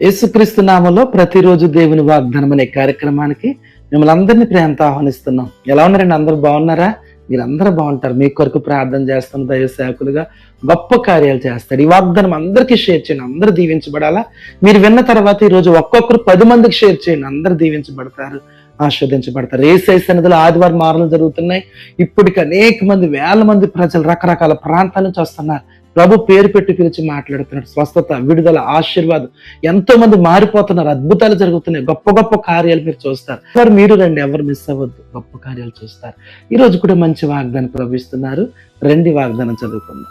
యేసుక్రీస్తు నామంలో ప్రతిరోజు దేవుని వాగ్దానం అనే కార్యక్రమానికి మిమ్మల్ని అందరినీ ప్రేమతో ఆహ్వానిస్తున్నాం. ఎలా ఉన్నారండి? అందరూ బాగున్నారా? మీరు అందరూ బాగుంటారు. మీ కొరకు ప్రార్థన చేస్తున్న దైవ సేవకులుగా గొప్ప కార్యాలు చేస్తాడు. ఈ వాగ్దానం అందరికీ షేర్ చేయండి. అందరూ దీవించబడాలా? మీరు విన్న తర్వాత ఈ రోజు ఒక్కొక్కరు పది మందికి షేర్ చేయండి. అందరూ దీవించబడతారు ఆస్వాదించబడతారు ఏ సన్నిధిలో ఆదివారం మారలు జరుగుతున్నాయి. ఇప్పటికి అనేక మంది వేల మంది ప్రజలు రకరకాల ప్రాంతాల నుంచి వస్తున్నారు. ప్రభు పేరు పెట్టి పిలిచి మాట్లాడుతున్నాడు. స్వస్థత విడుదల ఆశీర్వాదం. ఎంతో మంది మారిపోతున్నారు. అద్భుతాలు జరుగుతున్నాయి. గొప్ప గొప్ప కార్యాలు మీరు చూస్తారు. ఎవరు మీరు రండి. ఎవరు మిస్ అవ్వద్దు. గొప్ప కార్యాలు చూస్తారు. ఈ రోజు కూడా మంచి వాగ్దానం ప్రవహిస్తున్నారు రండి వాగ్దానం చదువుకుందాం.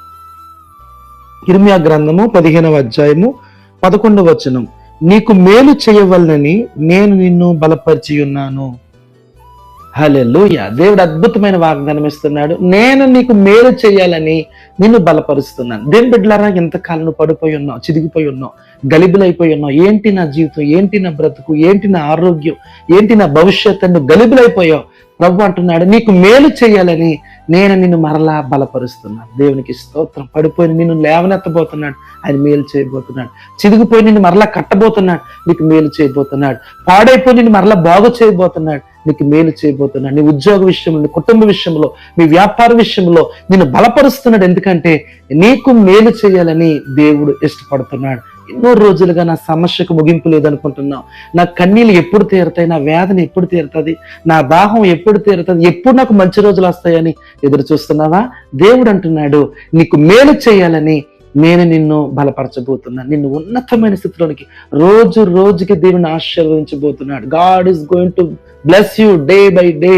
కిర్మియా గ్రంథము పదిహేనవ అధ్యాయము పదకొండవ వచనం. నీకు మేలు చేయవలనని నేను నిన్ను బలపరిచి ఉన్నాను హలే లూయ దేవుడు అద్భుతమైన వాగ్దానం ఇస్తున్నాడు నేను నీకు మేలు చేయాలని నిన్ను బలపరుస్తున్నాను. దేని బిడ్డలారా ఎంతకాలం నువ్వు పడిపోయి ఉన్నావు చిదిగిపోయి ఉన్నావు గలిబులైపోయి ఉన్నావు? ఏంటి నా జీవితం? ఏంటి నా బ్రతుకు? ఏంటి నా ఆరోగ్యం? ఏంటి నా భవిష్యత్తు? నువ్వు గలిబులైపోయావు. ప్రభు అంటున్నాడు నీకు మేలు చేయాలని నేను నిన్ను మరలా బలపరుస్తున్నాను. దేవునికి స్తోత్రం. పడిపోయి నిన్ను లేవనెత్తబోతున్నాడు. ఆయన మేలు చేయబోతున్నాడు. చిదిగిపోయి నిన్ను మరలా కట్టబోతున్నాడు. నీకు మేలు చేయబోతున్నాడు. పాడైపోయి నిన్ను మరలా బాగు చేయబోతున్నాడు. నీకు మేలు చేయబోతున్నాడు నీ ఉద్యోగ విషయంలో నీ కుటుంబ విషయంలో నీ వ్యాపార విషయంలో నిన్ను బలపరుస్తున్నాడు. ఎందుకంటే నీకు మేలు చేయాలని దేవుడు ఇష్టపడుతున్నాడు. ఎన్నో రోజులుగా నా సమస్యకు ముగింపు లేదనుకుంటున్నాం నా కన్నీళ్ళు ఎప్పుడు తీరుతాయి? నా వేదన ఎప్పుడు తీరుతుంది? నా దాహం ఎప్పుడు తీరుతుంది? ఎప్పుడు నాకు మంచి రోజులు వస్తాయని ఎదురు చూస్తున్నావా? దేవుడు అంటున్నాడు నీకు మేలు చేయాలని నేను నిన్ను బలపరచబోతున్నాను నిన్ను ఉన్నతమైన స్థితిలోనికి రోజు రోజుకి దేవుని ఆశీర్వదించబోతున్నాడు. God is going to bless you day by day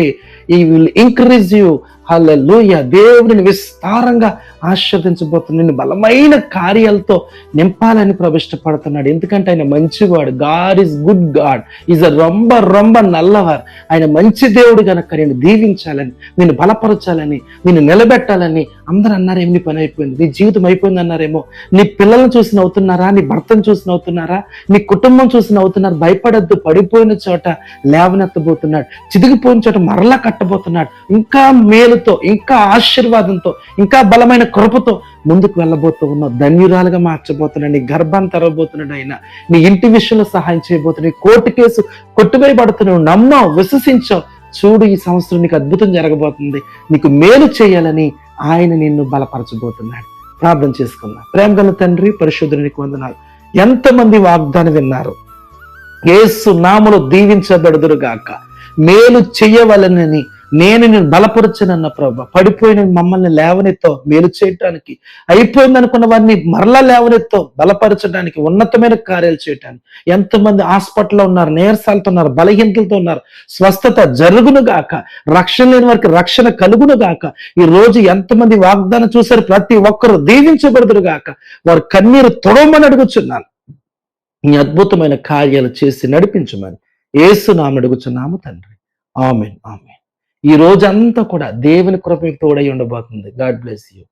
he will increase you hallelujah దేవుడిని విస్తారంగా ఆశీర్వదించబోతున్నాడు నిన్ను బలమైన కార్యాలతో నింపాలని ప్రవిష్టపడుతున్నాడు ఎందుకంటే ఆయన మంచివాడు. God is good God is అ రొంబ రొంబ నల్లవారు. ఆయన మంచి దేవుడు కనుక నేను దీవించాలని నేను బలపరచాలని నేను నిలబెట్టాలని అందరూ అన్నారేమి నీ పని అయిపోయింది నీ జీవితం అయిపోయింది అన్నారేమో. నీ పిల్లలను చూసి నవ్వుతున్నారా నీ భర్తను చూసి నవ్వుతున్నారా నీ కుటుంబం చూసి నవ్వుతున్నారు భయపడద్దు పడిపోయిన చోట లేవనెత్తబోతున్నాడు చిదిగిపోయిన చోట మరలా కట్టబోతున్నాడు. ఇంకా మేలుతో ఇంకా ఆశీర్వాదంతో ఇంకా బలమైన కృపతో ముందుకు వెళ్ళబోతూ ఉన్నావు. ధన్యురాలుగా మార్చబోతున్నాడు నీ గర్భాన్ని తెరవబోతున్నాడు ఆయన. నీ ఇంటి విషయంలో సహాయం చేయబోతున్నాడు నీ కోర్టు కేసు కొట్టువేయబడుతున్నావు నమ్మావు విశ్వసించావు. చూడు ఈ సంవత్సరం నీకు అద్భుతం జరగబోతుంది. నీకు మేలు చేయాలని ఆయన నిన్ను బలపరచబోతున్నాడు. ప్రార్థన చేసుకుందాం. ప్రేమ గల తండ్రి పరిశుద్ధునికి వందనాలు. ఎంతమంది వాగ్దానం విన్నారు? ఏసు నాములు దీవించబెడుదురు గాక మేలు చెయ్యవలనని నేను నేను బలపరచనన్న ప్రభ. పడిపోయిన మమ్మల్ని లేవనెత్తో మేలు చేయటానికి. అయిపోయింది అనుకున్న వారిని మరలా లేవనెత్తో బలపరచడానికి ఉన్నతమైన కార్యాలు చేయటానికి. ఎంతమంది హాస్పిటల్లో ఉన్నారు నీరసాలతో ఉన్నారు బలహీనతలతో ఉన్నారు. స్వస్థత జరుగును గాక రక్షణ లేని వారికి రక్షణ కలుగును గాక. ఈ రోజు ఎంతమంది వాగ్దానం చూశారు ప్రతి ఒక్కరు దీవించబడదురు గాక. వారు కన్నీరు తొడవమని అడుగుచున్నాను. నీ అద్భుతమైన కార్యాలు చేసి నడిపించమని. ఏసు నామని అడుగుచున్నాము తండ్రి. Amen amen. ఈ రోజంతా కూడా దేవుని కృప తోడై ఉండబోతుంది గాడ్ బ్లెస్ యూ